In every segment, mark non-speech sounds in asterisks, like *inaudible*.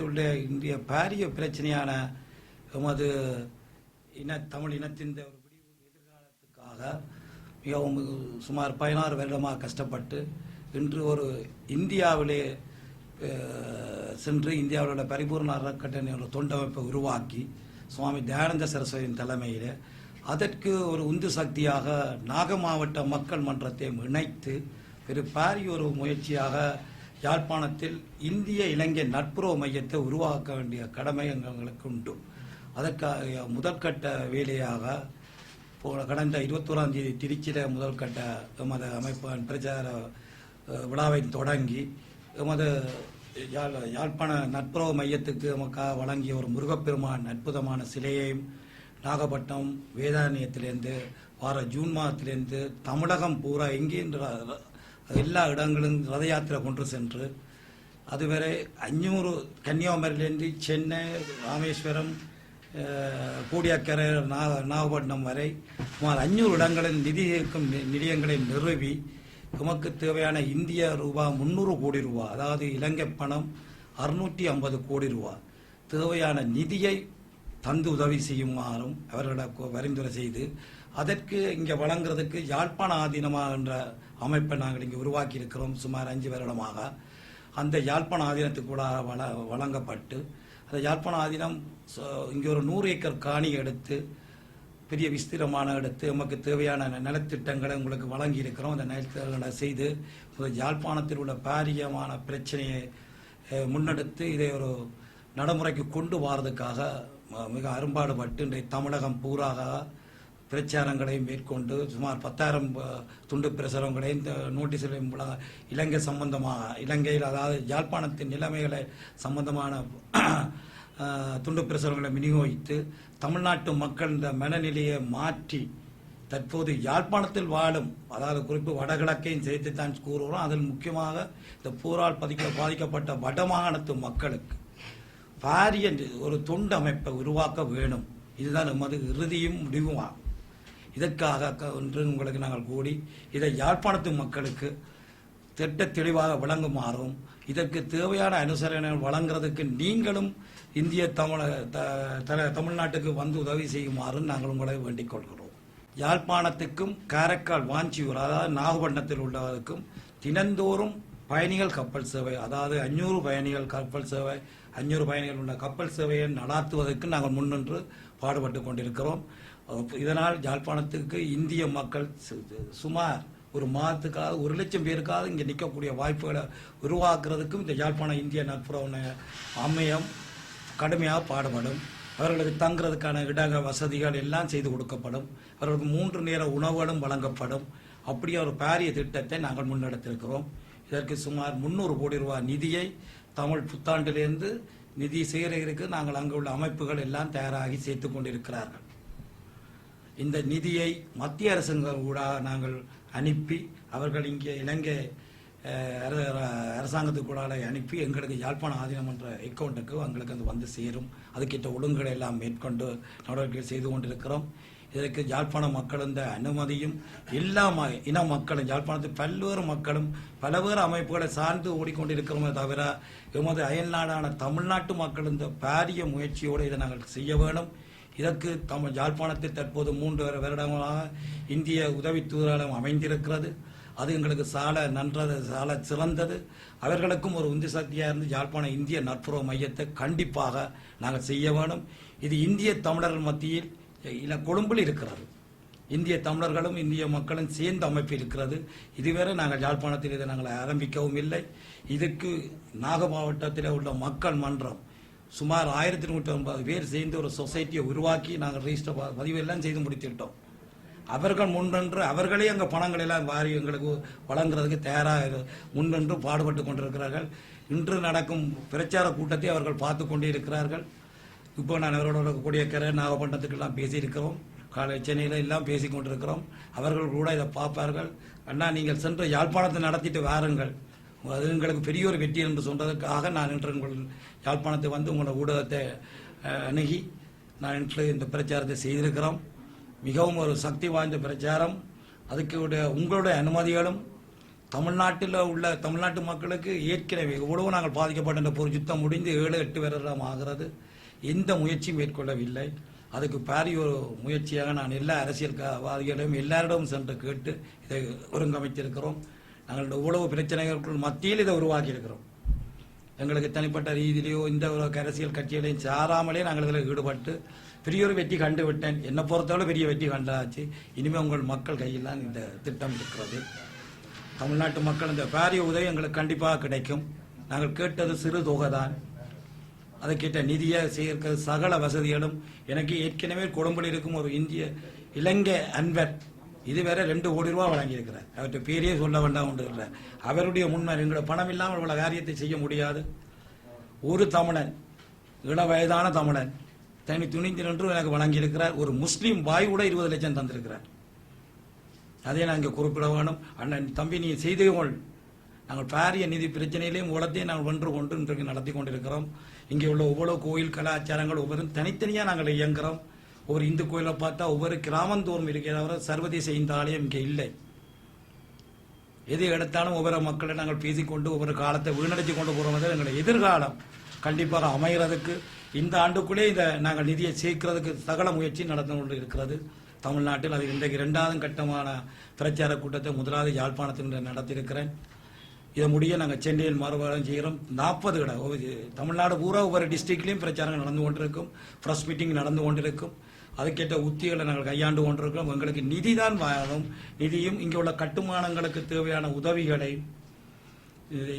உள்ள இந்திய பாரிய பிரச்சனையான எமது இன தமிழ் இனத்தின் ஒரு விடிவு எதிர்காலத்துக்காக மிகவும் சுமார் பதினாறு வருடமாக கஷ்டப்பட்டு இன்று ஒரு இந்தியாவிலே சென்று இந்தியாவில் உள்ள பரிபூர்ண அறக்கட்டளை ஒரு தொண்டமைப்பை உருவாக்கி சுவாமி தயானந்த சரஸ்வதியின் தலைமையில் அதற்கு ஒரு உந்து சக்தியாக நாக மாவட்ட மக்கள் மன்றத்தை இணைத்து ஒரு பாரிய ஒரு முயற்சியாக யாழ்ப்பாணத்தில் இந்திய இலங்கை நட்புறவு மையத்தை உருவாக்க வேண்டிய கடமை எங்களுக்கு உண்டு. அதற்காக முதற்கட்ட வேலையாக போன கடந்த இருபத்தோராம் தேதி திருச்சியில் முதற்கட்ட எமது அமைப்பு பிரச்சார விழாவை தொடங்கி எமது யாழ் யாழ்ப்பாண நட்புறவு மையத்துக்கு எமக்காக வழங்கிய ஒரு முருகப்பெருமான் அற்புதமான சிலையையும் நாகப்பட்டினம் வேதாரண்யத்திலேருந்து வார ஜூன் மாதத்திலேருந்து தமிழகம் பூரா எங்கேன்ற எல்லா இடங்களும் ரத யாத்திரை கொண்டு சென்று அதுவரை அஞ்சூறு கன்னியாகுமரியிலேருந்து சென்னை ராமேஸ்வரம் அஹ், கூடியக்கரை நாக நாகப்பட்டினம் வரை சுமார் அஞ்சூறு இடங்களில் நிதி இருக்கும் நிலையங்களை நிறுவி நமக்கு தேவையான இந்திய ரூபா முந்நூறு கோடி ரூபா அதாவது இலங்கை பணம் அறுநூற்றி ஐம்பது கோடி ரூபா தேவையான நிதியை தந்து உதவி செய்யுமாறும் அவர்களை பரிந்துரை செய்து அதற்கு இங்கே வழங்குறதுக்கு யாழ்ப்பாண ஆதீனமாக என்ற அமைப்பை நாங்கள் இங்கே உருவாக்கி இருக்கிறோம் சுமார் அஞ்சு வருடமாக. அந்த யாழ்ப்பாண ஆதீனத்துக்கு கூட வள வழங்கப்பட்டு அந்த யாழ்ப்பாண ஆதீனம் இங்கே ஒரு நூறு ஏக்கர் காணி எடுத்து பெரிய விஸ்திரமான எடுத்து நமக்கு தேவையான நலத்திட்டங்களை உங்களுக்கு வழங்கி இருக்கிறோம் அந்த நலத்திட்டங்களை செய்து யாழ்ப்பாணத்தில் உள்ள பாரியமான பிரச்சனையை முன்னெடுத்து இதை ஒரு நடைமுறைக்கு கொண்டு வாரதுக்காக மிக அரும்பாடுபட்டு இன்றைய தமிழகம் பூராக பிரச்சாரங்களை மேற்கொண்டு சுமார் பத்தாயிரம் துண்டு பிரசுரங்களை இந்த நோட்டீஸ்களையும் இலங்கை சம்பந்தமாக இலங்கையில் அதாவது யாழ்ப்பாணத்தின் நிலைமைகளை சம்பந்தமான துண்டு பிரசுரங்களை விநியோகித்து தமிழ்நாட்டு மக்கள் இந்த மனநிலையை மாற்றி தற்போது யாழ்ப்பாணத்தில் வாழும் அதாவது குறிப்பு வடகிழக்கையும் சேர்த்து தான் கூறுகிறோம். அதில் முக்கியமாக இந்த போரால் பதிக்க பாதிக்கப்பட்ட வடமாகாணத்து மக்களுக்கு பாரிய ஒரு தொண்டு அமைப்பை உருவாக்க வேணும் இதுதான் நமது இறுதியும் முடிவுமாகும். இதற்காக க- உங்களுக்கு நாங்கள் கூடி இதை யாழ்ப்பாணத்து மக்களுக்கு திட்ட தெளிவாக விளங்குமாறும் இதற்கு தேவையான அனுசரணை வழங்குறதுக்கு நீங்களும் இந்திய தமிழக த- தமிழ்நாட்டுக்கு வந்து உதவி செய்யுமாறும் நாங்கள் உங்களை வேண்டிக் கொள்கிறோம். யாழ்ப்பாணத்துக்கும் காரைக்கால் வாஞ்சியூர் அதாவது நாகப்பட்டினத்தில் உள்ளவருக்கும் தினந்தோறும் பயணிகள் கப்பல் சேவை அதாவது அஞ்சூறு பயணிகள் கப்பல் சேவை அஞ்சூறு பயணிகள் உள்ள கப்பல் சேவையை நடாத்துவதற்கு நாங்கள் முன்னின்று பாடுபட்டு கொண்டிருக்கிறோம். இதனால் ஜாழ்ப்பாணத்துக்கு இந்திய மக்கள் சுமார் ஒரு மாதத்துக்காக ஒரு லட்சம் பேருக்காக இங்கே நிற்கக்கூடிய வாய்ப்புகளை உருவாக்குறதுக்கும் இந்த யாழ்ப்பாண இந்திய நட்புறவு அமையம் கடுமையாக பாடுபடும். அவர்களுக்கு தங்குறதுக்கான இடங்க வசதிகள் எல்லாம் செய்து கொடுக்கப்படும். அவர்களுக்கு மூன்று நேர உணவுகளும் வழங்கப்படும். அப்படியே ஒரு பாரிய திட்டத்தை நாங்கள் முன்னெடுத்திருக்கிறோம். இதற்கு சுமார் முந்நூறு கோடி ரூபாய் நிதியை தமிழ் புத்தாண்டிலிருந்து நிதி சேகரிக்கிறதுக்கு நாங்கள் அங்கு உள்ள அமைப்புகள் எல்லாம் தயாராகி சேர்த்து கொண்டிருக்கிறார்கள். இந்த நிதியை மத்திய அரசாங்கம் கூட நாங்கள் அனுப்பி அவர்கள் இங்கே இலங்கை அஹ், அரசாங்கத்துக்கு கூட அனுப்பி எங்களுக்கு யாழ்ப்பாண ஆதீனம் என்ற அக்கௌண்ட்டுக்கு எங்களுக்கு அது வந்து சேரும். அதுக்கிட்ட ஒழுங்குகளை எல்லாம் மேற்கொண்டு நடவடிக்கை செய்து கொண்டிருக்கிறோம். இதற்கு யாழ்ப்பாண மக்கள் இந்த அனுமதியும் எல்லா ம இன மக்களும் யாழ்ப்பாணத்தில் பல்வேறு மக்களும் பல்வேறு அமைப்புகளை சார்ந்து ஓடிக்கொண்டிருக்கிறோமே தவிர எமது அயல்நாடான தமிழ்நாட்டு மக்கள் இந்த பாரிய முயற்சியோடு இதை நாங்கள் செய்ய வேணும் இதற்கு தமிழ் யாழ்ப்பாணத்தில் தற்போது மூன்று வருடங்களாக இந்திய உதவி தூதரகம் அமைந்திருக்கிறது. அது எங்களுக்கு சால நன்றது சால சிறந்தது. அவர்களுக்கும் ஒரு உந்து சக்தியாக இருந்து யாழ்ப்பாண இந்திய நட்புறவு மையத்தை கண்டிப்பாக நாங்கள் செய்ய வேணும் இது இந்திய தமிழர்கள் மத்தியில் இன கொழும்பில் இருக்கிறது. இந்திய தமிழர்களும் இந்திய மக்களும் சேர்ந்த அமைப்பு இருக்கிறது. இதுவரை நாங்கள் யாழ்ப்பாணத்தில் இதை நாங்கள் ஆரம்பிக்கவும் இல்லை. இதுக்கு நாக மாவட்டத்தில் உள்ள மக்கள் மன்றம் சுமார் ஆயிரத்தி நூற்றி ஐம்பது பேர் சேர்ந்து ஒரு சொசைட்டியை உருவாக்கி நாங்கள் ரெஜிஸ்டர் பதிவு பதிவெல்லாம் செய்து முடித்துவிட்டோம் அவர்கள் முன்னின்று அவர்களே அங்கே பணங்கள் எல்லாம் வாரி எங்களுக்கு வழங்குறதுக்கு தயாராக முன்னின்று பாடுபட்டு கொண்டிருக்கிறார்கள். இன்று நடக்கும் பிரச்சார கூட்டத்தை அவர்கள் பார்த்து கொண்டே இருக்கிறார்கள். இப்போ நான் அவரோட கூடியக்கரை நாகப்பட்டினத்துக்கெல்லாம் பேசியிருக்கிறோம். காலை சென்னையில் எல்லாம் பேசி கொண்டிருக்கிறோம். அவர்கள் கூட இதை பார்ப்பார்கள். அண்ணா நீங்கள் சென்று யாழ்ப்பாணத்தை நடத்திட்டு வாருங்கள். அது எங்களுக்கு பெரிய ஒரு வெற்றி என்று சொன்னதற்காக நான் இன்று உங்கள் யாழ்ப்பாணத்தை வந்து உங்களோட ஊடகத்தை அணுகி நான் இன்று இந்த பிரச்சாரத்தை செய்திருக்கிறோம். மிகவும் ஒரு சக்தி வாய்ந்த பிரச்சாரம். அதுக்கு உங்களுடைய அனுமதிகளும் தமிழ்நாட்டில் உள்ள தமிழ்நாட்டு மக்களுக்கு ஏற்கனவே எவ்வளவு நாங்கள் பாதிக்கப்பட்ட இந்த போர் யுத்தம் முடிந்து ஏழு எட்டு வருடம் ஆகிறது. எந்த முயற்சியும் மேற்கொள்ளவில்லை. அதுக்கு பாரிய ஒரு முயற்சியாக நான் எல்லா அரசியல்வாதிகளையும் எல்லாரிடமும் சென்று கேட்டு இதை ஒருங்கமைத்திருக்கிறோம். நாங்கள் இவ்வளவு பிரச்சனைகளுக்குள் மத்தியில் இதை உருவாக்கி இருக்கிறோம் எங்களுக்கு தனிப்பட்ட ரீதியிலேயோ இந்த ஒரு அரசியல் கட்சிகளையும் சாராமலே நாங்கள் இதில் ஈடுபட்டு பெரிய ஒரு வெற்றி கண்டு விட்டேன். என்னை பொறுத்தவரை பெரிய வெற்றி கண்டாச்சு. இனிமேல் உங்கள் மக்கள் கையில் தான் இந்த திட்டம் இருக்கிறது. தமிழ்நாட்டு மக்கள் இந்த பாரிய உதவி எங்களுக்கு கண்டிப்பாக கிடைக்கும். நாங்கள் கேட்டது சிறு தொகை தான் அதை கேட்ட நிதியை சேர்க்க சகல வசதிகளும் எனக்கு ஏற்கனவே கொழும்பில் இருக்கும் ஒரு இந்திய இலங்கை அன்பர் இதுவரை ரெண்டு கோடி ரூபா வழங்கியிருக்கிறார். அவர்கிட்ட பேரே சொல்ல வேண்டாம் ஒன்று இல்லை. அவருடைய முன்னர் எங்களோட பணம் இல்லாமல் இவ்வளோ காரியத்தை செய்ய முடியாது. ஒரு தமிழன் இள வயதான தமிழன் தனி துணிந்து நின்று எனக்கு வழங்கியிருக்கிறார். ஒரு முஸ்லீம் வாய் கூட இருபது லட்சம் தந்திருக்கிறார். அதை நான் இங்கே குறிப்பிட வேணும். அண்ணன் தம்பி நீ செய்துகொள் நாங்கள் பாரிய நிதி பிரச்சனையிலேயும் உலகத்தையும் நாங்கள் ஒன்று கொண்டு இன்றைக்கு நடத்தி கொண்டிருக்கிறோம். இங்கே உள்ள ஒவ்வொரு கோயில் கலாச்சாரங்கள் ஒவ்வொரு தனித்தனியாக நாங்கள் இயங்குகிறோம். ஒவ்வொரு இந்து கோயிலை பார்த்தா ஒவ்வொரு கிராமந்தோறும் இருக்கிறவரை சர்வதேச இந்த ஆலயம் இங்கே இல்லை. எது எடுத்தாலும் ஒவ்வொரு மக்களை நாங்கள் பேசிக்கொண்டு ஒவ்வொரு காலத்தை வீணடிச்சு கொண்டு போகிறோம் எங்களுடைய எதிர்காலம் கண்டிப்பாக அமைகிறதுக்கு இந்த ஆண்டுக்குள்ளே இதை நாங்கள் நிதியை சேர்க்கிறதுக்கு சகல முயற்சி நடந்து கொண்டு இருக்கிறது. தமிழ்நாட்டில் அது இன்றைக்கு இரண்டாவது கட்டமான பிரச்சார கூட்டத்தை முதலாவது யாழ்ப்பாணத்தில் நடத்தியிருக்கிறேன். இதை முடிய நாங்கள் சென்னையில் மறுவாரம் செய்கிறோம். நாற்பது கடை தமிழ்நாடு பூரா ஒவ்வொரு டிஸ்ட்ரிக்ட்லேயும் பிரச்சாரங்கள் நடந்து கொண்டிருக்கும். ப்ரெஸ் மீட்டிங் நடந்து கொண்டிருக்கும். அதுக்கேற்ற உத்திகளை நாங்கள் கையாண்டு கொண்டிருக்கிறோம். எங்களுக்கு நிதி தான் வாழும் நிதியும் இங்கே உள்ள கட்டுமானங்களுக்கு தேவையான உதவிகளை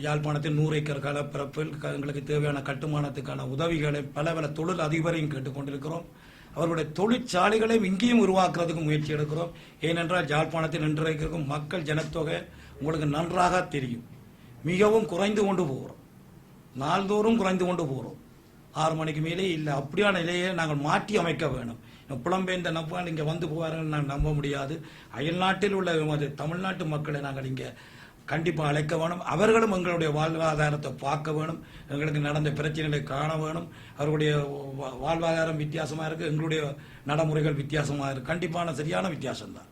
யாழ்ப்பாணத்தில் நூறு ஏக்கர் கலப்பரப்பில் எங்களுக்கு தேவையான கட்டுமானத்துக்கான உதவிகளை பல பல தொழில் அதிபரையும் கேட்டுக்கொண்டிருக்கிறோம் அவருடைய தொழிற்சாலைகளையும் இங்கேயும் உருவாக்குறதுக்கு முயற்சி எடுக்கிறோம். ஏனென்றால் யாழ்ப்பாணத்தில் இன்றைக்கும் மக்கள் ஜனத்தொகை உங்களுக்கு நன்றாக தெரியும். மிகவும் குறைந்து கொண்டு போகிறோம். நாள்தோறும் குறைந்து கொண்டு போகிறோம். ஆறு மணிக்கு மேலே இல்லை. அப்படியான நிலையை நாங்கள் மாற்றி அமைக்க வேணும் புலம்பெயர்ந்த நபர்கள் இங்கே வந்து போவார்கள் நான் நம்ப முடியாது. அயல்நாட்டில் உள்ள எமது தமிழ்நாட்டு மக்களை நாங்கள் இங்கே கண்டிப்பாக அழைக்க வேணும். அவர்களும் எங்களுடைய வாழ்வாதாரத்தை பார்க்க வேணும். எங்களுக்கு நடந்த பிரச்சனைகளை காண வேணும். அவர்களுடைய வா- வாழ்வாதாரம் வித்தியாசமாக இருக்குது எங்களுடைய நடைமுறைகள் வித்தியாசமாக இருக்குது கண்டிப்பான சரியான வித்தியாசம்தான்.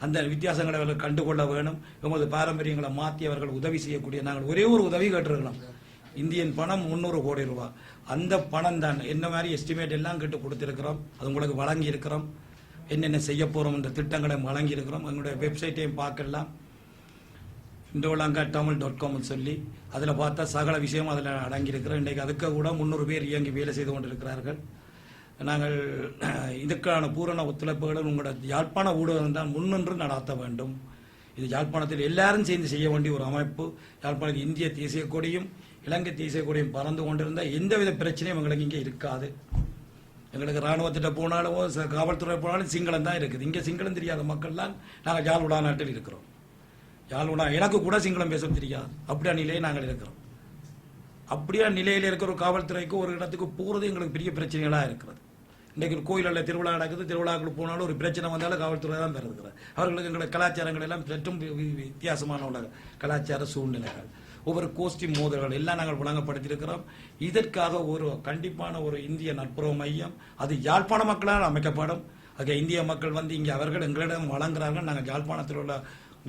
அந்த வித்தியாசங்களை அவர்கள் கண்டுகொள்ள வேணும். எமது பாரம்பரியங்களை மாற்றி அவர்கள் உதவி செய்யக்கூடிய நாங்கள் ஒரே ஒரு உதவி கேட்டிருக்கலாம் இந்தியன் பணம் முந்நூறு கோடி ரூபா. அந்த பணம் தான் என்ன மாதிரி எஸ்டிமேட் எல்லாம் கேட்டு கொடுத்துருக்கிறோம். அது உங்களுக்கு வழங்கி இருக்கிறோம். என்னென்ன செய்ய போகிறோம் இந்த திட்டங்களை வழங்கி இருக்கிறோம். எங்களுடைய வெப்சைட்டையும் பார்க்கலாம். இண்டோலாங்கா தமிழ் டாட் காம்னு சொல்லி. அதில் பார்த்தா சகல விஷயம் அதில் அடங்கியிருக்கிறோம். இன்றைக்கு அதுக்கு கூட முந்நூறு பேர் இயங்கி வேலை செய்து கொண்டிருக்கிறார்கள். நாங்கள் *clears throat* இதுக்கான பூரண ஒத்துழைப்புகளும் உங்களோட யாழ்ப்பாண ஊடகம் தான் முன்னின்று நடாத்த வேண்டும். இது யாழ்ப்பாணத்தில் எல்லாரும் சேர்ந்து செய்ய வேண்டிய ஒரு அமைப்பு. யாழ்ப்பாணத்தில் இந்திய தேசிய கொடியும் இலங்கை தேசிய கொடியும் பறந்து கொண்டிருந்த எந்தவித பிரச்சனையும் எங்களுக்கு இங்கே இருக்காது. எங்களுக்கு ராணுவத்திட்ட போனாலும் ச- காவல்துறை போனாலும் சிங்களம் தான் இருக்குது. இங்கே சிங்களம் தெரியாத மக்கள்லாம் நாங்கள் யாழ்வுடா நாட்டில் இருக்கிறோம். யாழ்வுடா எனக்கு கூட சிங்களம் பேச தெரியாது. அப்படியா நிலையை நாங்கள் இருக்கிறோம். அப்படியா நிலையில் இருக்கிற ஒரு காவல்துறைக்கு ஒரு இடத்துக்கு போகிறது எங்களுக்கு பெரிய பிரச்சனைகளாக இருக்கிறது. இன்றைக்கு ஒரு கோயிலில் திருவிழா நடக்குது திருவிழாக்குள் போனாலும் ஒரு பிரச்சனை வந்தாலும் காவல்துறை தான் பெறுகிறது அவர்களுக்கு எங்களுடைய கலாச்சாரங்கள் எல்லாம் சற்றும் வித்தியாசமான உள்ள கலாச்சார சூழ்நிலைகள். ஒவ்வொரு கோஷ்டி மோதல்கள் எல்லாம் நாங்கள் வழங்கப்படுத்தியிருக்கிறோம் இதற்காக ஒரு கண்டிப்பான ஒரு இந்திய நட்புறவு மையம் அது யாழ்ப்பாண மக்களால் அமைக்கப்படும். ஆக இந்திய மக்கள் வந்து இங்கே அவர்கள் எங்களிடம் வழங்குறார்கள். நாங்கள் யாழ்ப்பாணத்தில் உள்ள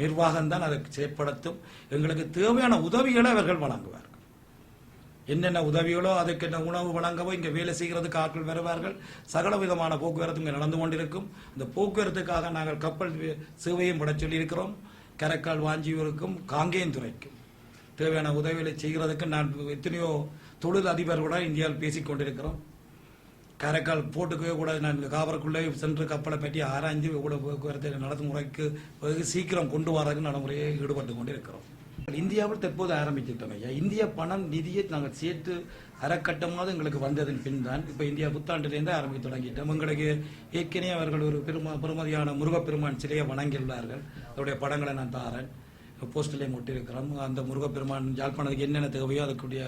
நிர்வாகம் தான் அதை செயற்படுத்தும். எங்களுக்கு தேவையான உதவிகளை அவர்கள் வழங்குவார்கள். என்னென்ன உதவிகளோ அதுக்கு என்ன உணவு வழங்கவோ இங்கே வேலை செய்கிறதுக்கு ஆட்கள் வருவார்கள். சகல விதமான போக்குவரத்து இங்கே நடந்து கொண்டிருக்கும். இந்த போக்குவரத்துக்காக நாங்கள் கப்பல் சேவையும் விட சொல்லியிருக்கிறோம். கரைக்கால் வாஞ்சியூருக்கும் காங்கேயந்துறைக்கும் தேவையான உதவிகளை செய்கிறதுக்கு நான் எத்தனையோ தொழில் அதிபர்களுடன் இந்தியாவில் பேசிக் கொண்டிருக்கிறோம். காரைக்கால் போட்டுக்கவே கூட நான் காவலுக்குள்ளே சென்று கப்பலை பற்றி ஆராய்ந்து கூட போக்குவரத்து நடத்துமுறைக்கு வெகு சீக்கிரம் கொண்டு வரதுக்கு நடைமுறையை ஈடுபட்டு கொண்டிருக்கிறோம். இந்தியாவில் தற்போது ஆரம்பிச்சிட்டோம் ஐயா. இந்திய பணம் நிதியை நாங்கள் சேர்த்து அறக்கட்டமாக எங்களுக்கு வந்ததன் பின் தான் இப்போ இந்தியா புத்தாண்டிலேருந்து ஆரம்பித்து தொடங்கிட்டோம். எங்களுக்கு ஏற்கனவே அவர்கள் ஒரு பெருமா பெருமதியான முருகப்பெருமான் சிலையை வணங்கியுள்ளார்கள். அதோடைய படங்களை நான் தாரேன். போஸ்டிலே முட்டியிருக்கிறோம். அந்த முருகப்பெருமான் யாழ்ப்பாணத்துக்கு என்னென்ன தேவையோ அதுக்குரிய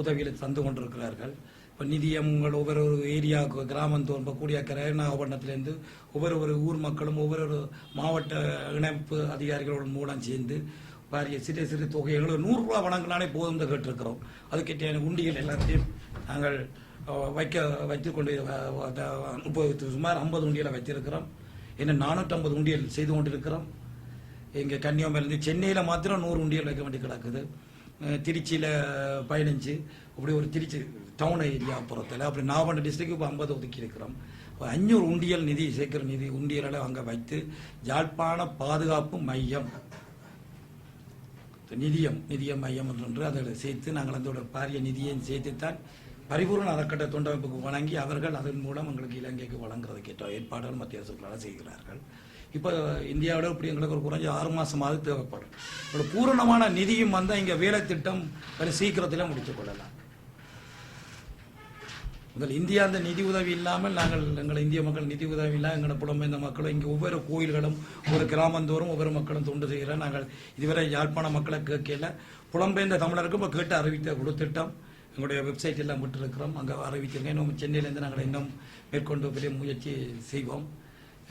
உதவிகளை தந்து கொண்டிருக்கிறார்கள். இப்போ நிதியம் உங்கள் ஒவ்வொரு ஒரு ஏரியாவுக்கு கிராமந்தோறும் இப்போ கூடியக்கரை நாகப்பட்டினத்துலேருந்து ஒவ்வொரு ஒரு ஊர் மக்களும் ஒவ்வொரு ஒரு மாவட்ட இணைப்பு அதிகாரிகளோட மூலம் சேர்ந்து பாரிய சிறு சிறு தொகை எங்களுக்கு நூறுரூவா வணங்கினாலே போதும் தான் கேட்டிருக்கிறோம். அதுக்கேற்ற உண்டிகள் எல்லாத்தையும் நாங்கள் வைக்க வைத்து கொண்டு முப்பது சுமார் ஐம்பது உண்டியலை வைத்திருக்கிறோம். இன்னும் நானூற்றம்பது உண்டியல் செய்து கொண்டிருக்கிறோம். இங்கே கன்னியாகுமரிலேருந்து சென்னையில் மாத்திரம் நூறு உண்டியல் வைக்க வேண்டி கிடக்குது. திருச்சியில் பதினஞ்சு. அப்படி ஒரு திருச்சி டவுன் ஏரியா புறத்தில். அப்படி நாகப்பட்டினம் டிஸ்ட்ரிக்ட் இப்போ ஐம்பது ஒதுக்கி இருக்கிறோம். அஞ்சூறு உண்டியல் நிதி சேர்க்கிற நிதி உண்டியலை அங்கே வைத்து யாழ்ப்பாண பாதுகாப்பு மையம் நிதியம் நிதிய மையம் என்று அதில் சேர்த்து நாங்கள் அதோட பாரிய நிதியையும் சேர்த்துத்தான் பரிபூர்ண அறக்கட்ட தொண்டமைப்புக்கு வழங்கி அவர்கள் அதன் மூலம் எங்களுக்கு இலங்கைக்கு வழங்குறதுக்கு ஏற்பாடுகள் மத்திய அரசுகளால் செய்கிறார்கள். இப்போ இந்தியாவோட இப்படி எங்களுக்கு ஒரு குறைஞ்ச ஆறு மாதமாவது தேவைப்படும். ஒரு பூரணமான நிதியும் வந்தால் இங்கே வேலை திட்டம் சீக்கிரத்தில் முடித்து கொள்ளலாம். முதல் இந்தியா அந்த நிதி உதவி இல்லாமல் நாங்கள் எங்கள் இந்திய மக்கள் நிதி உதவி இல்லாமல் எங்களோட புலம்பெயர்ந்த மக்களும் இங்கே ஒவ்வொரு கோயில்களும் ஒவ்வொரு கிராமந்தோறும் ஒவ்வொரு மக்களும் தொண்டு செய்கிறோம் நாங்கள் இதுவரை யாழ்ப்பாண மக்களை கேட்கல. புலம்பெயர்ந்த தமிழருக்கும் இப்போ கேட்டு அறிவித்த கொடுத்துட்டோம் எங்களுடைய வெப்சைட் எல்லாம் விட்டுருக்கிறோம். அங்கே அறிவிச்சிருக்கேன். இன்னும் சென்னையிலேருந்து நாங்கள் இன்னும் மேற்கொண்டு பெரிய முயற்சி செய்வோம்.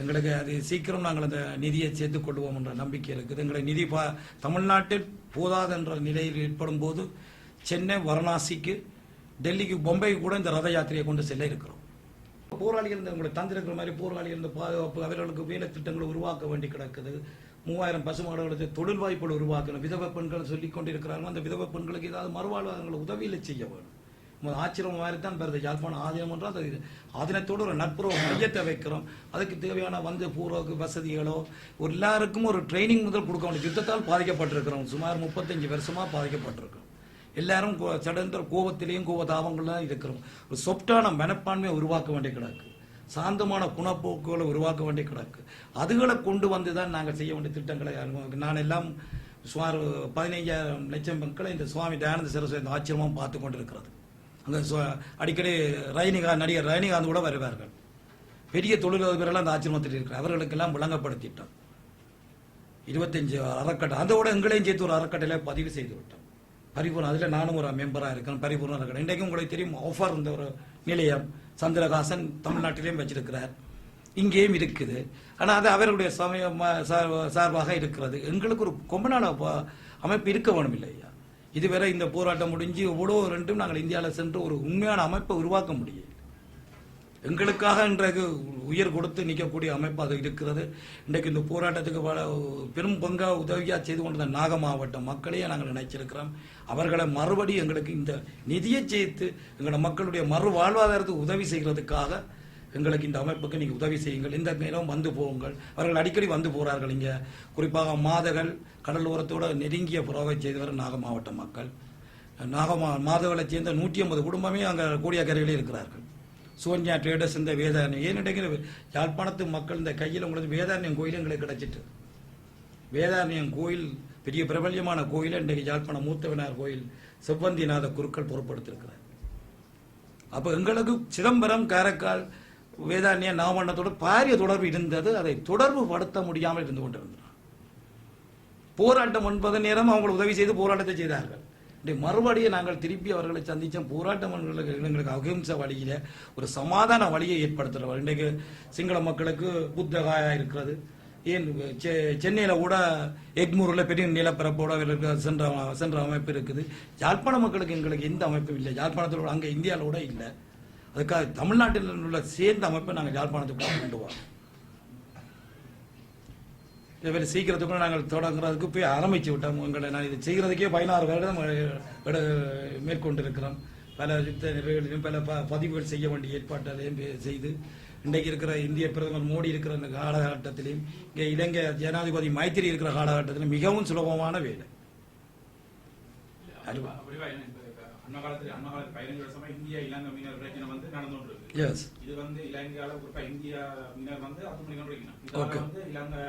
எங்களுக்கு அது சீக்கிரம் நாங்கள் அந்த நிதியை சேர்த்து கொள்வோம் என்ற நம்பிக்கை இருக்குது. எங்களை நிதி பா தமிழ்நாட்டில் போதாது என்ற நிலையில் ஏற்படும் போது சென்னை வாரணாசிக்கு டெல்லிக்கு பொம்பை கூட இந்த ரத யாத்திரையை கொண்டு செல்ல இருக்கிறோம். போராளிகள் இந்த உங்களை தந்திருக்கிற மாதிரி போராளிகள் இந்த பாதுகாப்பு அவர்களுக்கு வேலை திட்டங்களை உருவாக்க வேண்டி கிடக்குது. மூவாயிரம் பசுமாடுகளுக்கு தொழில் வாய்ப்புகள் உருவாக்கணும். விதவை பெண்கள் சொல்லிக் கொண்டிருக்கிறார்கள். அந்த விதவை பெண்களுக்கு ஏதாவது மறுவாழ்வாதங்களை உதவியில் செய்ய வேணும். முதல் ஆச்சரியம் மாதிரி தான் பெறுது யாழ்ப்பாணம் ஆதீனம் என்றால் அது இது. ஆதீனத்தோடு ஒரு நட்புறவு மையத்தை வைக்கிறோம். அதுக்கு தேவையான வந்து பூர்வ வசதிகளோ ஒரு எல்லாருக்கும் ஒரு ட்ரைனிங் முதல் கொடுக்க வேண்டிய யுத்தத்தால் பாதிக்கப்பட்டிருக்கிறோம். சுமார் முப்பத்தஞ்சு வருஷமாக பாதிக்கப்பட்டிருக்கிறோம். எல்லாரும் கோ- சடந்திர கோபத்திலையும் கோபதாபங்கள்லாம் இருக்கிறோம். ஒரு சொப்டான மனப்பான்மையை உருவாக்க வேண்டிய கிடக்கு. சாந்தமான குணப்போக்குகளை உருவாக்க வேண்டிய கிடக்கு. அதுகளை கொண்டு வந்து தான் நாங்கள் செய்ய வேண்டிய திட்டங்களை நான் எல்லாம் சுமார் பதினைஞ்சாயிரம் லட்சம் மக்களை இந்த சுவாமி தயானந்த சரஸ்வதி இந்த ஆச்சரியமும் பார்த்து கொண்டிருக்கிறது. அங்கே அடிக்கடி ரஜினிகாந்த் நடிகர் ரஜினிகாந்த் கூட வருவார்கள். பெரிய தொழிலதிபர்கள் அந்த ஆச்சரியத்தில் இருக்கிறார் அவர்களுக்கெல்லாம் விளங்கப்படுத்திட்டோம். இருபத்தஞ்சு அறக்கட்டை அதோட எங்களையும் சேர்த்து ஒரு அறக்கட்டையில் பதிவு செய்து விட்டோம். பரிபூர்ணம் அதில் நானும் ஒரு மெம்பராக இருக்கேன். பரிபூர்ணம் அறக்கட்டளை. இன்றைக்கும் உங்களுக்கு தெரியும் ஆஃபர் இந்த ஒரு நிலையம் சந்திரகாசன் தமிழ்நாட்டிலையும் வச்சிருக்கிறார். இங்கேயும் இருக்குது. ஆனால் அது அவர்களுடைய சமயம் சார்பாக இருக்கிறது. எங்களுக்கு ஒரு கொம்பனான அமைப்பு இருக்க வேணும் இல்லையா இதுவரை இந்த போராட்டம் முடிஞ்சு எவ்வளோ ரெண்டும் நாங்கள் இந்தியாவில் சென்று ஒரு உண்மையான அமைப்பை உருவாக்க முடியும் எங்களுக்காக இன்றைக்கு உயிர் கொடுத்து நிற்கக்கூடிய அமைப்பு அது இருக்கிறது. இன்றைக்கு இந்த போராட்டத்துக்கு பெரும் பங்காக உதவியாக செய்து கொண்டிருந்த நாக மாவட்ட மக்களையே நாங்கள் நினைச்சிருக்கிறோம். அவர்களை மறுபடி எங்களுக்கு இந்த நிதியை சேர்த்து எங்களோட மக்களுடைய மறு வாழ்வாதாரத்துக்கு உதவி செய்கிறதுக்காக எங்களுக்கு இந்த அமைப்புக்கு நீங்கள் உதவி செய்யுங்கள். இந்த நேரம் வந்து போகுங்கள். அவர்கள் அடிக்கடி வந்து போகிறார்கள் இங்கே. குறிப்பாக மாதகள் கடலோரத்தோடு நெருங்கிய புறவை செய்தவர் நாக மாவட்ட மக்கள். நாகமா மாதவளை சேர்ந்த நூற்றி ஐம்பது குடும்பமே அங்கே கூடியக்கரையிலே இருக்கிறார்கள். சோன்யா ட்ரேடர்ஸ் இந்த வேதாரண்யம். ஏன் யாழ்ப்பாணத்து மக்கள் இந்த கையில் உங்களுக்கு வேதாரண்யம் கோயில் எங்களுக்கு கிடைச்சிட்டு? வேதாரண்யம் கோயில் பெரிய பிரபல்யமான கோயில். இன்றைக்கு யாழ்ப்பாணம் மூத்தவினார் கோயில் செவ்வந்திநாத குருக்கள் பொறுப்படுத்திருக்கிறார் அப்போ எங்களுக்கு சிதம்பரம் காரைக்கால் வேதாரண்ய நவமண்டத்தோட பாரிய தொடர்பு இருந்தது. அதை தொடர்பு படுத்த முடியாமல் இருந்து கொண்டிருந்தார் போராட்டம் என்பது நேரம் அவங்க உதவி செய்து போராட்டத்தை செய்தார்கள். மறுபடியும் நாங்கள் திருப்பி அவர்களை சந்திச்சோம். போராட்டம் எங்களுக்கு அகிம்ச அகிம்சை வழியில ஒரு சமாதான வழியை ஏற்படுத்துகிறவர் இன்றைக்கு சிங்கள மக்களுக்கு புத்தகாயா இருக்கிறது. ஏன் செ- கூட எக்மூரில் பெரிய நிலப்பரப்போட சென்ற சென்ற அமைப்பு இருக்குது. யாழ்ப்பாண மக்களுக்கு எங்களுக்கு எந்த அமைப்பும் இல்லை. யாழ்ப்பாணத்தில் அங்கே இந்தியாவில் கூட இல்லை. அதுக்காக தமிழ்நாட்டில் உள்ள சேர்ந்த அமைப்பை நாங்கள் யாழ்ப்பாணத்துக்குள்ள கொண்டு வரோம் இதே சீக்கிரத்துக்குள்ள நாங்கள் தொடங்குறதுக்கு போய் ஆரம்பித்து விட்டோம். உங்களை நான் இது செய்கிறதுக்கே பதினாறு வருடம் மேற்கொண்டு மேற்கொண்டிருக்கிறோம். பல யுத்த நிறைவுகளிலும் பல ப பதிவுகள் செய்ய வேண்டிய ஏற்பாட்டையும் செய்து இன்றைக்கு இருக்கிற இந்திய பிரதமர் மோடி இருக்கிற இந்த காலகட்டத்திலையும் இங்கே இலங்கை ஜனாதிபதி மைத்திரி இருக்கிற காலகட்டத்திலும் மிகவும் சுலபமான வேலை. அண்ணா காலத்துல அண்ணா காலத்துல பதினஞ்சு வருஷமா இந்தியா இலங்கை மீனவர் பிரச்சனை வந்து நடந்து கொண்டு இருக்கு இது வந்து இலங்கையால குறிப்பா இந்தியா மீனவர் வந்து Okay. இதனால வந்து இலங்கை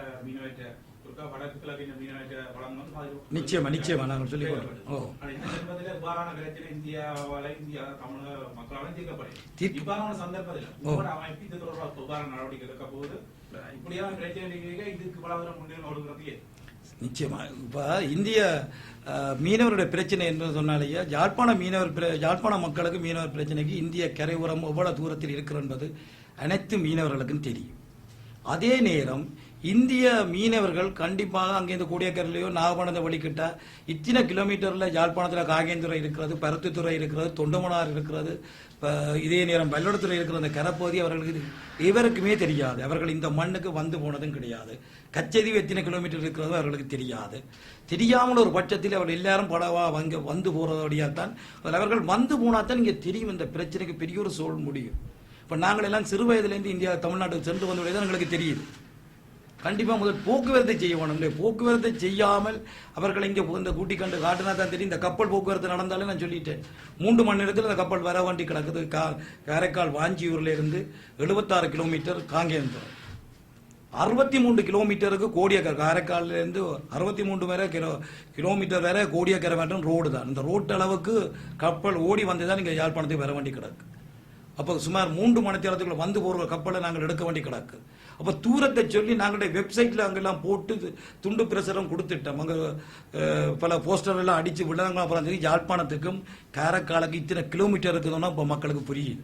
பாதிப்பு- நிச்சயமா, நிச்சயமா, நாங்கள் மக்களாலும் தீர்க்கப்படும். நிச்சயமாக நிச்சயமா. இப்போ இந்திய மீனவருடைய பிரச்சனை என்று சொன்னாலேயே யாழ்ப்பாண மீனவர் பிர- யாழ்ப்பாண மக்களுக்கு மீனவர் பிரச்சனைக்கு இந்திய கரையோரம் எவ்வளவு தூரத்தில் இருக்கிறது என்பது அனைத்து மீனவர்களுக்கும் தெரியும். அதே நேரம் இந்திய மீனவர்கள் கண்டிப்பாக அங்கேருந்து கூடியக்கரையிலையோ நாகப்பட்டினத்தை வழிக்கிட்ட இத்தனை கிலோமீட்டரில் யாழ்ப்பாணத்தில் காகேந்துறை இருக்கிறது பருத்தித்துறை இருக்கிறது தொண்டமனார் இருக்கிறது இப்போ இதே நேரம் பல்லடத்துறை இருக்கிற அந்த கரப்பகுதி அவர்களுக்கு இவருக்குமே தெரியாது. அவர்கள் இந்த மண்ணுக்கு வந்து போனதும் கிடையாது. கச்சதி எத்தனை கிலோமீட்டர் இருக்கிறதோ அவர்களுக்கு தெரியாது. தெரியாமல் ஒரு பட்சத்தில் அவர்கள் எல்லாரும் படவா வங்க வந்து போகிறதோடையாத்தான் அவர்கள் வந்து போனால் தான் இங்கே தெரியும் இந்த பிரச்சனைக்கு பெரிய ஒரு சூழல் முடியும். இப்போ நாங்கள் எல்லாம் சிறு வயதுலேருந்து இந்தியா தமிழ்நாட்டுக்கு சென்று வந்தோடைய தான் எங்களுக்கு தெரியுது. கண்டிப்பாக முதல் போக்குவரத்தை செய்ய வேணும். இல்லை போக்குவரத்தை செய்யாமல் அவர்கள் இங்கே இந்த கூட்டி கண்டு காட்டினா தான் தெரியும். இந்த கப்பல் போக்குவரத்து நடந்தாலே நான் சொல்லிட்டேன். மூன்று மணி நேரத்தில் இந்த கப்பல் வர வண்டி கிடக்குது. கா காரைக்கால் வாஞ்சியூர்லேருந்து எழுபத்தாறு கிலோமீட்டர் காங்கேந்திரம் அறுபத்தி மூன்று கிலோமீட்டருக்கு கோடியக்கரை காரைக்கால்லேருந்து அறுபத்தி மூன்று வரை கிலோ கிலோமீட்டர் வரை கோடியக்கரை மட்டும் ரோடு தான். இந்த ரோட்டு அளவுக்கு கப்பல் ஓடி வந்து தான் இங்கே யாழ்ப்பாணத்துக்கு வர வேண்டி கிடக்கு. அப்போ சுமார் மூன்று மணி நேரத்துக்குள்ள வந்து போகிற கப்பலை நாங்கள் எடுக்க வேண்டி கிடக்கு. அப்போ தூரத்தை சொல்லி நாங்களுடைய வெப்சைட்டில் அங்கெல்லாம் போட்டு துண்டு பிரசுரம் கொடுத்துட்டோம். அங்கே பல போஸ்டர் எல்லாம் அடித்து விடுறாங்க அப்புறம் தெரியும் யாழ்ப்பாணத்துக்கும் காரைக்காலுக்கு இத்தனை கிலோமீட்டர் இருக்குதுன்னா இப்போ மக்களுக்கு புரியுது.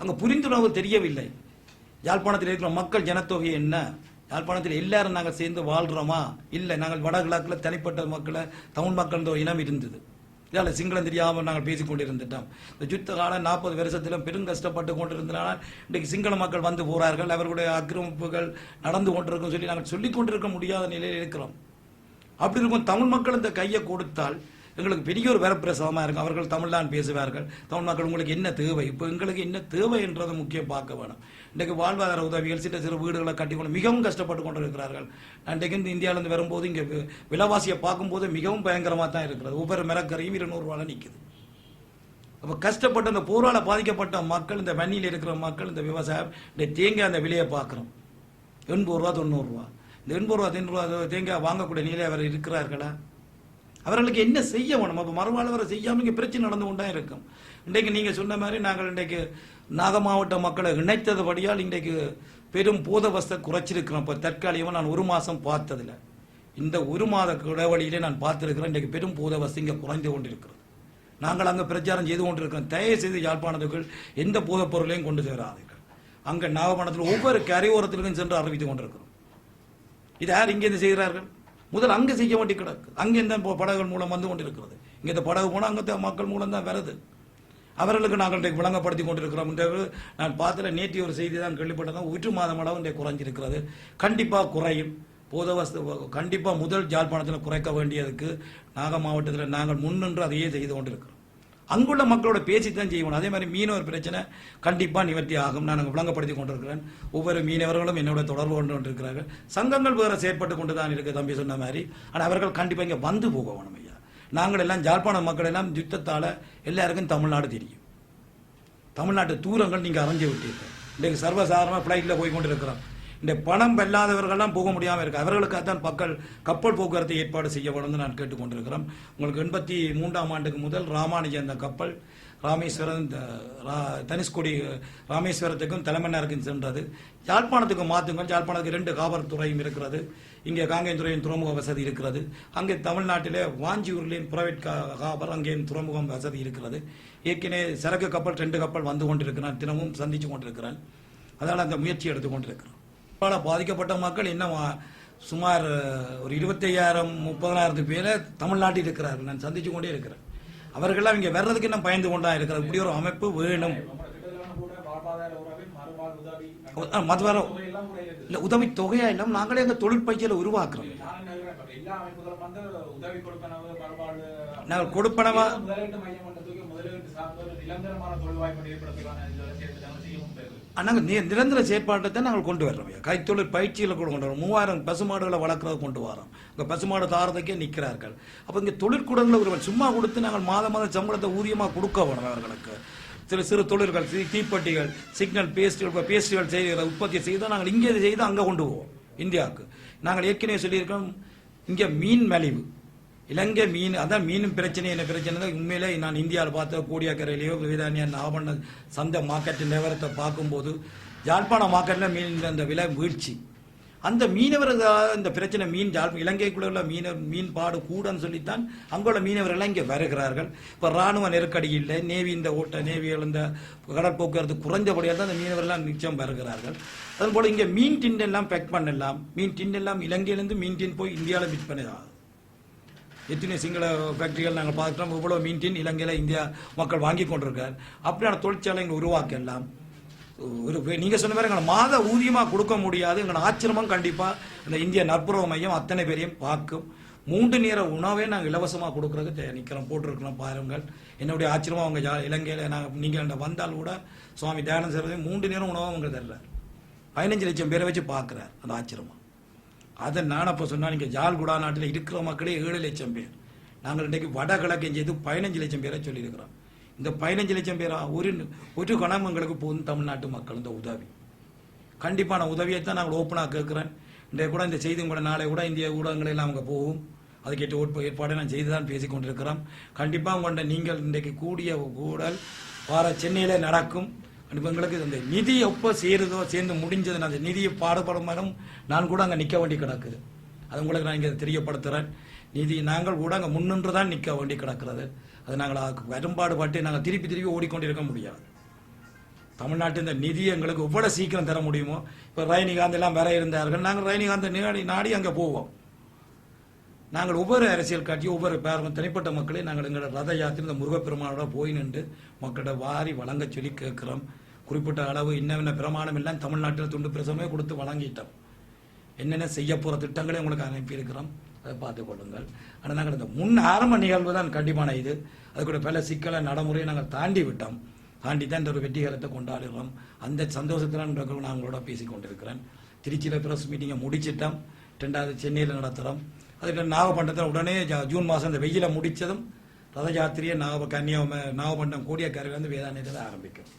அங்கே புரிந்துணர்வு தெரியவில்லை. யாழ்ப்பாணத்தில் இருக்கிற மக்கள் ஜனத்தொகை என்ன? யாழ்ப்பாணத்தில் எல்லாரும் நாங்கள் சேர்ந்து வாழ்கிறோமா இல்லை நாங்கள் வடகிழக்கில் தனிப்பட்ட மக்களை தமிழ் மக்கள் இனம் இருந்தது. இதால் சிங்களம் தெரியாமல் நாங்கள் பேசி கொண்டிருந்துட்டோம். இந்த யுத்த காலம் நாற்பது வருஷத்திலும் பெரும் கஷ்டப்பட்டு கொண்டிருந்தனால் இன்றைக்கு சிங்கள மக்கள் வந்து போகிறார்கள் அவர்களுடைய ஆக்கிரமிப்புகள் நடந்து கொண்டிருக்கும் சொல்லி நாங்கள் சொல்லிக் கொண்டிருக்க முடியாத நிலையில் இருக்கிறோம். அப்படி இருக்கும் தமிழ் மக்கள் இந்த கையை கொடுத்தால் எங்களுக்கு பெரிய ஒரு வரப்பிரசவமாக இருக்கும். அவர்கள் தமிழ்தான் பேசுவார்கள். தமிழ் மக்கள் உங்களுக்கு என்ன தேவை? இப்போ எங்களுக்கு என்ன தேவை என்றதை முக்கியம் பார்க்க வேணும். இன்றைக்கு வாழ்வாதார உதவிகள் சிறு சிறு வீடுகளை கட்டிக்கொண்டு மிகவும் கஷ்டப்பட்டு கொண்டு இருக்கிறார்கள் அன்றைக்கு இந்த இந்தியாவிலேருந்து வரும்போது இங்கே விலைவாசியை பார்க்கும்போது மிகவும் பயங்கரமாக தான் இருக்கிறது. ஒவ்வொரு மிளக்கரையும் இருநூறுவால நிற்குது அப்போ கஷ்டப்பட்ட அந்த போரால் பாதிக்கப்பட்ட மக்கள் இந்த வன்னியில் இருக்கிற மக்கள் இந்த விவசாயம் இந்த தேங்காய் அந்த விலையை பார்க்குறோம். எண்பது ரூபா தொண்ணூறுரூவா இந்த எண்பது ரூபா தொண்ணூறுரூவா தேங்காய் வாங்கக்கூடிய நிலை அவர் இருக்கிறார்களா? அவர்களுக்கு என்ன செய்ய வேணும்? அப்போ மறுவாழ்வரை செய்யாமல் இங்கே பிரச்சனை நடந்து கொண்டா இருக்கும். இன்றைக்கு நீங்கள் சொன்ன மாதிரி நாங்கள் இன்றைக்கு நாக மாவட்ட மக்களை இணைத்ததுபடியால் இன்றைக்கு பெரும் போதவஸ்தை குறைச்சிருக்கிறோம். இப்போ தற்காலிகமாக நான் ஒரு மாதம் பார்த்ததில்ல. இந்த ஒரு மாத இடைவெளியிலே நான் பார்த்துருக்கிறேன். இன்றைக்கு பெரும் போதவஸ்தை இங்கே குறைந்து கொண்டிருக்கிறது. நாங்கள் அங்கே பிரச்சாரம் செய்து கொண்டிருக்கிறோம். தயவு செய்து யாழ்ப்பாணத்துக்குள் எந்த போதைப் பொருளையும் கொண்டு சேராதீர்கள். அங்கே நாகப்பட்டினத்தில் ஒவ்வொரு கரையோரத்திலும் சென்று அறிவித்துக் கொண்டிருக்கிறோம். இது யார் இங்கேருந்து செய்கிறார்கள்? முதல் அங்கே செய்ய வேண்டி கிடக்கு. அங்கேருந்து இந்த படகுகள் மூலம் வந்து கொண்டிருக்கிறது. இங்கே இந்த படகு போனால் அங்கே மக்கள் மூலம் தான் வருது. அவர்களுக்கு நாங்கள் இன்றைக்கு விளங்கப்படுத்தி கொண்டிருக்கிறோம். என்று நான் பார்த்துல நேற்று ஒரு செய்தி தான் கேள்விப்பட்டதான் உயிற்று மாதம் அளவு இன்றைக்கு குறைஞ்சிருக்கிறது. கண்டிப்பாக குறையும். போதவஸ்து கண்டிப்பாக முதல் ஜாழ்ப்பாணத்தில் குறைக்க வேண்டியதுக்கு நாக மாவட்டத்தில் நாங்கள் முன்னின்று அதையே செய்து கொண்டிருக்கிறோம். அங்குள்ள மக்களோட பேசித்தான் செய்வோம். அதே மாதிரி மீனவர் பிரச்சனை கண்டிப்பாக நிவர்த்தி ஆகும். நான் அங்கே விளங்கப்படுத்தி கொண்டிருக்கிறேன். ஒவ்வொரு மீனவர்களும் என்னோட தொடர்பு கொண்டு கொண்டிருக்கிறார்கள் சங்கங்கள் வேறு செயற்பட்டு கொண்டு தான் இருக்குது தம்பி சொன்ன மாதிரி. ஆனால் அவர்கள் கண்டிப்பாக இங்கே வந்து போக வேணும் ஐயா. நாங்கள் எல்லாம் ஜாழ்ப்பாண மக்கள் எல்லாம் யுத்தத்தால் எல்லாருக்கும் தமிழ்நாடு தெரியும். தமிழ்நாட்டு தூரங்கள் நீங்கள் அரைஞ்சு விட்டீர்கள். இன்றைக்கு சர்வசாதாரணமாக ஃப்ளைட்டில் போய் கொண்டு இருக்கிறோம் இந்த பணம் வெல்லாதவர்கள்லாம் போக முடியாமல் இருக்கு. அவர்களுக்காக தான் மக்கள் கப்பல் போக்குவரத்து ஏற்பாடு செய்ய வேணும்னு நான் கேட்டுக்கொண்டிருக்கிறோம். உங்களுக்கு எண்பத்தி மூன்றாம் ஆண்டுக்கு முதல் ராமானுஜ அந்த கப்பல் ராமேஸ்வரம் ரா- தனுஷ்கோடி ராமேஸ்வரத்துக்கும் தலைமன்னாருக்கும் சென்றது. யாழ்ப்பாணத்துக்கு மாற்றுங்கள் யாழ்ப்பாணத்துக்கு ரெண்டு காவல்துறையும் இருக்கிறது. இங்கே காங்கேயத்துறையின் துறைமுக வசதி இருக்கிறது. அங்கே தமிழ்நாட்டிலே வாஞ்சியூர்லேயும் பிரைவேட் காவல் அங்கேயும் துறைமுகம் வசதி இருக்கிறது. ஏற்கனவே சரக்கு கப்பல் ரெண்டு கப்பல் வந்து கொண்டிருக்கிறான். தினமும் சந்தித்து கொண்டிருக்கிறான். அதனால் அந்த முயற்சி எடுத்து கொண்டிருக்கிறோம் பல பாதிக்கப்பட்ட மக்கள் இன்னும் சுமார் ஒரு இருபத்தையாயிரம் முப்பதனாயிரத்து பேரை தமிழ்நாட்டில் இருக்கிறார்கள். நான் சந்திச்சு கொண்டே இருக்கிறேன். அவர்கள்லாம் இங்கே வர்றதுக்கு இன்னும் பயந்து கொண்டா இருக்கிறார் இப்படி ஒரு அமைப்பு வேணும். உங்களோட திட்டத்திலான கூட மதுவாரம் எல்லாம் இல்லை உதவி தொகையா இல்லாமல் நாங்களே எங்கள் தொழில் பயிற்சியில் உருவாக்குறோம் நான் நாங்கள் நி- நிரந்தர செயற்பாட்டை தான் நாங்கள் கொண்டு வர்றோம் ஐயா. கைத்தொழில் பயிற்சியில் கூட கொண்டு வரோம் மூவாயிரம் பசுமாடுகளை வளர்க்குறது கொண்டு வரோம் இங்கே பசுமாடு தாரதுக்கே நிற்கிறார்கள் அப்போ இங்கே தொழிற்கூடங்களில் ஒருவர் சும்மா கொடுத்து நாங்கள் மாத மாதம் சம்பளத்தை ஊதியமாக கொடுக்க வேணும் அவர்களுக்கு. சில சிறு தொழில்கள் தீப்பெட்டிகள் சிக்னல் பேஸ்ட்கள் பேஸ்ட்கள் செய்கிற உற்பத்தி செய்து நாங்கள் இங்கே செய்து அங்கே கொண்டு போவோம். இந்தியாவுக்கு. நாங்கள் ஏற்கனவே சொல்லியிருக்கோம் இங்கே மீன் மலிவு. இலங்கை மீன் அதான் மீன் பிரச்சனை என்ன பிரச்சனை தான் உண்மையிலே நான் இந்தியாவில் பார்த்த கோடியாக்கரையிலையோ விதானியா ஆபரண சந்தை மார்க்கெட் நிலவரத்தை பார்க்கும்போது ஜாழ்ப்பாண மார்க்கெட்டில் மீன் அந்த விலை வீழ்ச்சி. அந்த மீனவர்கள் இந்த பிரச்சனை மீன் ஜால் இலங்கைக்குள்ள உள்ள மீன பாடு கூடன்னு சொல்லித்தான் அங்குள்ள மீனவர்கள் இங்கே வருகிறார்கள். இப்போ ராணுவ நெருக்கடி இல்லை நேவி இந்த ஓட்ட நேவிகள் இந்த கடல் போக்குவரத்து தான் அந்த மீனவர்கள்லாம் நிச்சயம் வருகிறார்கள். அதுபோல் இங்கே மீன் டின் எல்லாம் பேக் பண்ணலாம். மீன் டின் எல்லாம் இலங்கையிலேருந்து மீன் டின் போய் இந்தியாவில் விற்பனை ஆகுது எத்தனை சிங்கள ஃபேக்டரிகள் நாங்கள் பார்க்குறோம் இவ்வளோ மீன்டின் இலங்கையில் இந்தியா மக்கள் வாங்கி கொண்டிருக்கார். அப்படியான தொழிற்சாலைகள் உருவாக்கலாம் ஒரு நீங்கள் சொன்ன மாதிரி எங்களை மாத ஊதியமாக கொடுக்க முடியாது. எங்களோட ஆச்சிரமம் கண்டிப்பாக இந்த இந்திய நட்புறவு மையம் அத்தனை பேரையும் பார்க்கும். மூன்று நேர உணவே நாங்கள் இலவசமாக கொடுக்குறதுக்கு நிற்கிறோம் போட்டிருக்கிறோம் பாருங்கள். என்னுடைய ஆச்சரியமாக அவங்க ஜா இலங்கையில் நாங்கள் நீங்கள் வந்தால் கூட சுவாமி தயானந்த சரஸ்வதி மூன்று நேரம் உணவு அவங்க தர்றார் பதினஞ்சு லட்சம் பேரை வச்சு பார்க்குறார் அந்த ஆச்சரியமாக அதை நான் அப்போ சொன்னால் நீங்கள் ஜால்குடா நாட்டில் இருக்கிற மக்களே ஏழு லட்சம் பேர். நாங்கள் இன்றைக்கு வடகிழக்கு செய்து பதினஞ்சு லட்சம் பேரை சொல்லியிருக்கிறோம். இந்த பதினஞ்சு லட்சம் பேரா ஒரு ஒரு கணம் எங்களுக்கு போதும் தமிழ்நாட்டு மக்கள் இந்த உதவி. கண்டிப்பான உதவியை தான் நாங்கள் ஓப்பனாக கேட்குறேன். இன்றைய கூட இந்த செய்தி கூட நாளை கூட இந்திய ஊடகங்களெல்லாம் எல்லாம் அங்கே போகும். அதுக்கேற்ற ஓட்டு ஏற்பாடு நான் செய்து தான் பேசி கொண்டிருக்கிறோம். கண்டிப்பாக உங்கள்கிட்ட நீங்கள் இன்றைக்கு கூடிய கூடல் வார சென்னையில் நடக்கும். எங்களுக்கு இந்த நிதி எப்போ சேருதோ சேர்ந்து முடிஞ்சது அந்த நிதியை பாடுபடும் மரம் நான் கூட அங்கே நிற்க வேண்டி கிடக்குது. அது உங்களுக்கு நான் இங்கே தெரியப்படுத்துகிறேன் நிதி நாங்கள் கூட அங்கே முன்னின்று தான் நிற்க வேண்டி கிடக்கிறது. அது நாங்கள் அதுக்கு பெரும்பாடுபட்டு நாங்கள் திருப்பி திருப்பி ஓடிக்கொண்டிருக்க முடியாது. தமிழ்நாட்டு இந்த நிதி எங்களுக்கு எவ்வளோ சீக்கிரம் தர முடியுமோ இப்போ ரஜினிகாந்த் எல்லாம் வர இருந்தார்கள். நாங்கள் ரஜினிகாந்த் நாடி அங்கே போவோம். நாங்கள் ஒவ்வொரு அரசியல் கட்சி ஒவ்வொரு பேரும் தனிப்பட்ட மக்களே நாங்கள் எங்களோட ரத யாத்திரை இந்த முருகப்பெருமானோட போய் நின்று மக்களிட வாரி வழங்க சொல்லி கேட்குறோம். குறிப்பிட்ட அளவு இன்ன பிரமாணம் எல்லாம் தமிழ்நாட்டில் துண்டு பிரசமே கொடுத்து வழங்கிட்டோம். என்னென்ன செய்ய போகிற திட்டங்களை உங்களுக்கு அனுப்பியிருக்கிறோம் அதை பார்த்து கொள்ளுங்கள். ஆனால் நாங்கள் இந்த முன் ஆரம்ப நிகழ்வு தான் கண்டிப்பான இது. அதுக்கூட பல சிக்கலை நடைமுறையை நாங்கள் தாண்டி விட்டோம். தாண்டி தான் இந்த ஒரு வெற்றிகரத்தை கொண்டாடுகிறோம். அந்த சந்தோஷத்தில் நான் உங்களோட பேசி கொண்டிருக்கிறேன். திருச்சியில் ப்ரெஸ் மீட்டிங்கை முடிச்சிட்டோம். ரெண்டாவது சென்னையில் நடத்துகிறோம் அதுக்கு நாகப்பட்டினத்தில் உடனே ஜா ஜூன் மாதம் இந்த வெயில முடித்ததும் ரத ஜாத்திரியை நாக கன்னியாகும நாகப்பட்டினம் கோடியக்கரை வந்து வேதாந்தத்தில் ஆரம்பிக்கும்.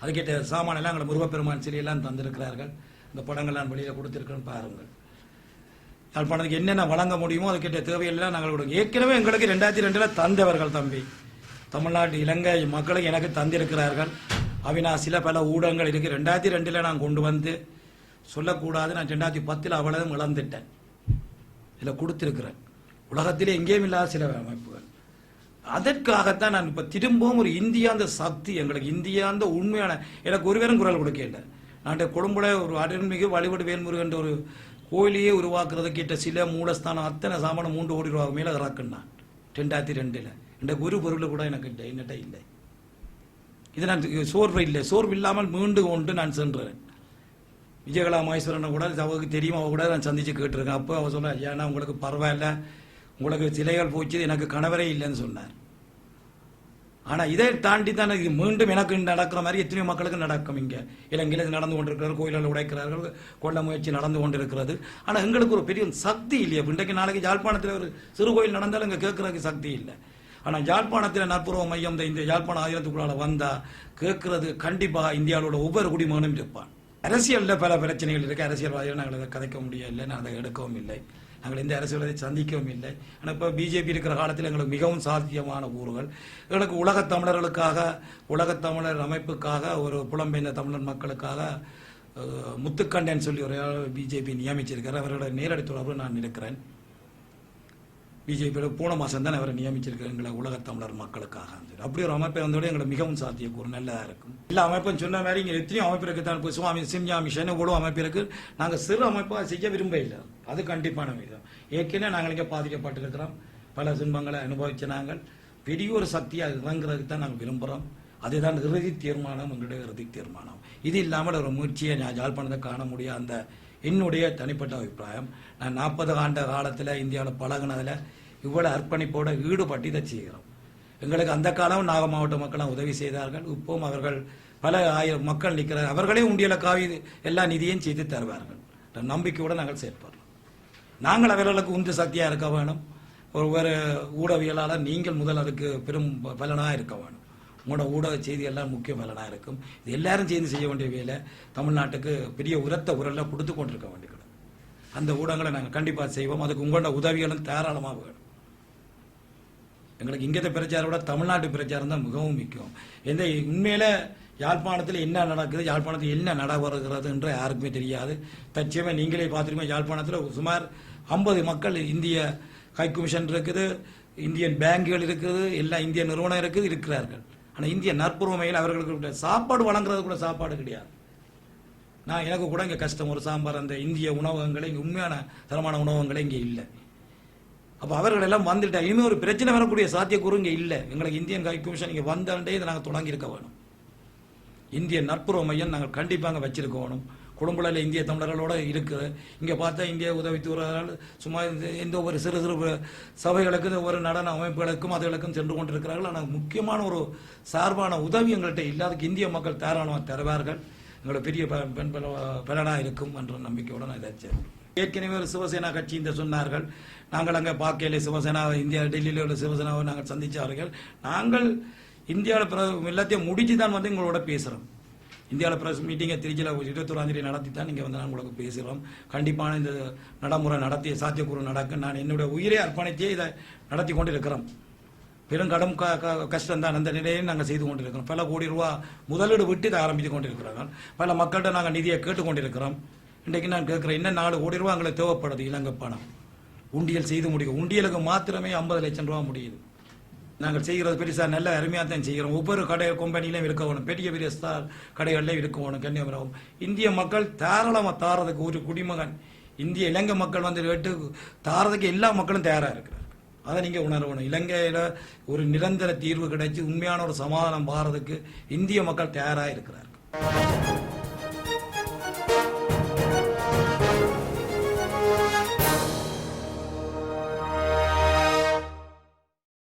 அதுக்கிட்ட சாமானெல்லாம் எங்களை முருகப்பெருமான் சிலையெல்லாம் தந்திருக்கிறார்கள். இந்த படங்கள்லாம் வெளியில் கொடுத்துருக்கேன்னு பாருங்கள். யாழ்ப்பாணத்துக்கு என்னென்ன வழங்க முடியுமோ அதுக்கிட்ட தேவையெல்லாம் நாங்கள் கொடுங்க. ஏற்கனவே எங்களுக்கு ரெண்டாயிரத்தி ரெண்டில் தந்தவர்கள் தம்பி. தமிழ்நாட்டு இலங்கை மக்களுக்கு எனக்கு தந்திருக்கிறார்கள். அவினாசியில் பல ஊடகங்கள் இருக்குது ரெண்டாயிரத்தி ரெண்டில் நான் கொண்டு வந்து சொல்லக்கூடாது. நான் ரெண்டாயிரத்தி பத்தில் அவ்வளவும் இழந்துட்டேன். இதில் கொடுத்துருக்குறேன். உலகத்திலே எங்கேயும் இல்லாத சில அமைப்புகள். அதற்காகத்தான் நான் இப்போ திரும்பவும் ஒரு இந்தியாந்த சக்தி எங்களுக்கு இந்தியாந்த உண்மையான எனக்கு ஒருவரும் குரல் கொடுக்கல நான் கொழும்புல ஒரு அருள்மிகு வழிபாடு வேல்முருகன் ஒரு கோயிலையே உருவாக்குறது கிட்ட சில மூலஸ்தானம் அத்தனை சாமானம் மூன்று கோடி ரூபா மேலே இறக்குனான் ரெண்டாயிரத்தி ரெண்டில். இந்த குரு பொருள் கூட எனக்கு இல்லை என்னட்ட இல்லை. இது நான் சோர்வு இல்லை. சோர்வு இல்லாமல் மீண்டு கொண்டு நான் சென்றேன். விஜயகலா மகேஸ்வரனை கூட அவருக்கு தெரியும் அவ கூட நான் சந்திச்சு கேட்டிருக்கேன். அப்போ அவ சொன்னார் ஏன்னா உங்களுக்கு பரவாயில்ல உங்களுக்கு சிலைகள் போச்சு எனக்கு கணவரே இல்லைன்னு சொன்னார். ஆனால் இதை தாண்டி தான் இது மீண்டும் எனக்கு நடக்கிற மாதிரி எத்தனையோ மக்களுக்கு நடக்கும் இங்கே. இலங்கையில் நடந்து கொண்டிருக்கிறது கோயில்கள் உடைக்கிறார்கள் கொள்ள முயற்சி நடந்து கொண்டிருக்கிறது. ஆனால் எங்களுக்கு ஒரு பெரிய சக்தி இல்லையா. இன்றைக்கு நாளைக்கு யாழ்ப்பாணத்தில் ஒரு சிறு கோயில் நடந்தாலும் இங்கே கேட்குறதுக்கு சக்தி இல்லை. ஆனால் யாழ்ப்பாணத்தில் நட்புறவு மையம் இந்த இந்த ஆயிரத்துக்குள்ளால் வந்தால் கேட்குறது கண்டிப்பாக இந்தியாவோட ஒவ்வொரு குடிமகனும் இருப்பான். அரசியலில் பல பிரச்சனைகள் இருக்குது அரசியல்வாதிகள் நாங்கள் அதை கதைக்க முடியவில்லை நாங்கள் அதை எடுக்கவும் இல்லை. நாங்கள் எந்த அரசியலை சந்திக்கவும் இல்லை. ஆனால் இப்போ பிஜேபி இருக்கிற காலத்தில் எங்களுக்கு மிகவும் சாத்தியமான ஊர்கள். எங்களுக்கு உலகத் தமிழர்களுக்காக உலகத் தமிழர் அமைப்புக்காக ஒரு புலம்பெயர்ந்த தமிழர் மக்களுக்காக முத்துக்கண்டன் சொல்லி ஒரு பிஜேபி நியமிச்சிருக்கிறார் அவர்களோட நேரடி தொடர்பு நான் இருக்கிறேன் பிஜேபியோட போன மாதம் தான் அவரை நியமிச்சிருக்காரு எங்களை உலகத்தமிழர் மக்களுக்காக அப்படி ஒரு அமைப்பை வந்தோட எங்களை மிகவும் சாத்தியக்கூறு நல்லதாக இருக்கும். எல்லா அமைப்பும் சொன்ன மாதிரி இங்கே எத்தனையோ அமைப்பு இருக்குது தான் இப்போ சுவாமி சிம்யா மிஷன் இவ்வளோ அமைப்பு இருக்குது நாங்கள் சிறு அமைப்பாக செய்ய விரும்ப இல்லை. அது கண்டிப்பான விதம். ஏற்கனவே நாங்கள் இங்கே பாதிக்கப்பட்டிருக்கிறோம். பல துன்பங்களை அனுபவிச்ச நாங்கள். பெரிய ஒரு சக்தியாக இறங்குறதுக்கு தான் நாங்கள் விரும்புகிறோம் அதுதான் இறுதி தீர்மானம் எங்களுடைய இறுதி தீர்மானம். இது இல்லாமல் ஒரு முயற்சியை நான் யாழ்ப்பாணத்தை காண முடியாத அந்த என்னுடைய தனிப்பட்ட அபிப்பிராயம். நான் நாற்பது ஆண்ட காலத்தில் இந்தியாவில் பழகுனதில் இவ்வளோ அர்ப்பணிப்போடு ஈடுபட்டு இதை செய்கிறோம். எங்களுக்கு அந்த காலம் நாக மாவட்ட மக்களும் உதவி செய்தார்கள். இப்போவும் அவர்கள் பல ஆயிரம் மக்கள் நிற்கிறார். அவர்களே உண்டியல காவி எல்லா நிதியையும் செய்து தருவார்கள். நம்பிக்கையோடு நாங்கள் செயற்படுறோம். நாங்கள் அவர்களுக்கு உந்து சக்தியாக இருக்க வேணும். ஒவ்வொரு ஊடகவியலாளர் நீங்கள் முதல் அதுக்கு பெரும் பலனாக இருக்க வேணும். உங்களோட ஊடக செய்தி எல்லாம் முக்கிய பலனாக இருக்கும். இது எல்லாரும் சேர்ந்து செய்ய வேண்டிய வேலை. தமிழ்நாட்டுக்கு பெரிய உரத்த உரலை கொடுத்து கொண்டிருக்க வேண்டியது. அந்த ஊடகங்களை நாங்கள் கண்டிப்பாக செய்வோம். அதுக்கு உங்களோட உதவிகளும் தாராளமாக வேணும். எங்களுக்கு இங்கத்த பிரச்சாரம் விட தமிழ்நாட்டு பிரச்சாரம் தான் மிகவும் முக்கியம். எந்த உண்மையில் யாழ்ப்பாணத்தில் என்ன நடக்குது யாழ்ப்பாணத்தில் என்ன நடைபெறுகிறது என்று யாருக்குமே தெரியாது. தற்சயமே நீங்களே பார்த்துருக்கோம் யாழ்ப்பாணத்தில் சுமார் ஐம்பது மக்கள் இந்திய ஹை கமிஷன் இருக்குது இந்தியன் பேங்குகள் இருக்குது எல்லா இந்திய நிறுவனம் இருக்குது இருக்கிறார்கள். ஆனால் இந்திய நற்புறமையில் அவர்களுக்கு சாப்பாடு வழங்குறது கூட சாப்பாடு கிடையாது. நான் எனக்கு கூட இங்கே கஷ்டம் ஒரு சாம்பார் அந்த இந்திய உணவகங்களே இங்கே உண்மையான தரமான உணவகங்களே இங்கே இல்லை. அப்போ அவர்கள் எல்லாம் வந்துட்டா. இனிமேல் ஒரு பிரச்சனை வரக்கூடிய சாத்தியக்கூறு இங்கே இல்லை. எங்களுக்கு இந்தியன் காய் கமிஷன் இங்கே வந்தாண்டே இதை நாங்கள் தொடங்கியிருக்க வேணும். இந்திய நட்புறவு மையம் நாங்கள் கண்டிப்பாக வச்சிருக்கணும் குடும்பத்தில் இந்திய தமிழர்களோடு இருக்குது இங்கே பார்த்தா இந்திய உதவித்துறையால் சும்மா இந்த எந்த ஒரு சிறு சிறு சபைகளுக்கு இந்த ஒரு நடன அமைப்புகளுக்கும் அதுகளுக்கும் சென்று கொண்டிருக்கிறார்கள். ஆனால் முக்கியமான ஒரு சார்பான உதவி எங்கள்கிட்ட இல்லாததுக்கு இந்திய மக்கள் தாராளமாக தருவார்கள். எங்களோட பெரிய பெண் பலனாக இருக்கும் என்ற நம்பிக்கையோடு நான் இதை ஏற்கனவே ஒரு சிவசேனா கட்சி இந்த சொன்னார்கள். நாங்கள் அங்கே பார்க்கையில் சிவசேனா இந்தியா டெல்லியில் உள்ள சிவசேனாவை நாங்கள் சந்தித்தார்கள் நாங்கள் இந்தியாவில் எல்லாத்தையும் முடிச்சு தான் வந்து எங்களோட பேசுகிறோம் இந்தியாவில் ப்ரெஸ் மீட்டிங்கை திருச்சியில் இருபத்தொராம் தேதி நடத்தி தான் இங்கே வந்து நான் உங்களுக்கு பேசுகிறோம் கண்டிப்பான இந்த நடைமுறை நடத்திய சாத்தியக்கூறு நடக்கும் நான் என்னுடைய உயிரை அர்ப்பணித்தே இதை நடத்தி கொண்டு இருக்கிறோம் பெரும் கடும் க க- கஷ்டம்தான் அந்த நிலையை நாங்கள் செய்து கொண்டிருக்கிறோம். பல கோடி ரூபா முதலீடு விட்டு இதை ஆரம்பித்து கொண்டிருக்கிறார்கள். பல மக்கள்கிட்ட நாங்கள் நிதியை கேட்டுக்கொண்டிருக்கிறோம் இன்றைக்கு நான் கேட்குறேன் இன்னும் நாலு கோடி ரூபா எங்களுக்கு தேவைப்படுது இலங்கை பணம். உண்டியல் செய்து முடியும் உண்டியலுக்கு மாத்திரமே ஐம்பது லட்சம் ரூபா முடியுது. நாங்கள் செய்கிறது பெருசாக நல்ல அருமையாக தான் செய்கிறோம். ஒவ்வொரு கடை கம்பெனிலையும் இருக்க வேணும். பெரிய பெரிய ஸ்டார் கடைகள்லையும் இருக்க வேணும். கன்னியாகுமரி இந்திய மக்கள் தாராளமாக தாரதுக்கு ஒரு குடிமகன். இந்திய இலங்கை மக்கள் வந்து கேட்டு தாரதுக்கு எல்லா மக்களும் தயாராக இருக்கிறார் அதை நீங்கள் உணரணும். இலங்கையில் ஒரு நிரந்தர தீர்வு கிடைச்சி உண்மையான ஒரு சமாதானம் பாரதுக்கு இந்திய மக்கள் தயாராக இருக்கிறார்கள்.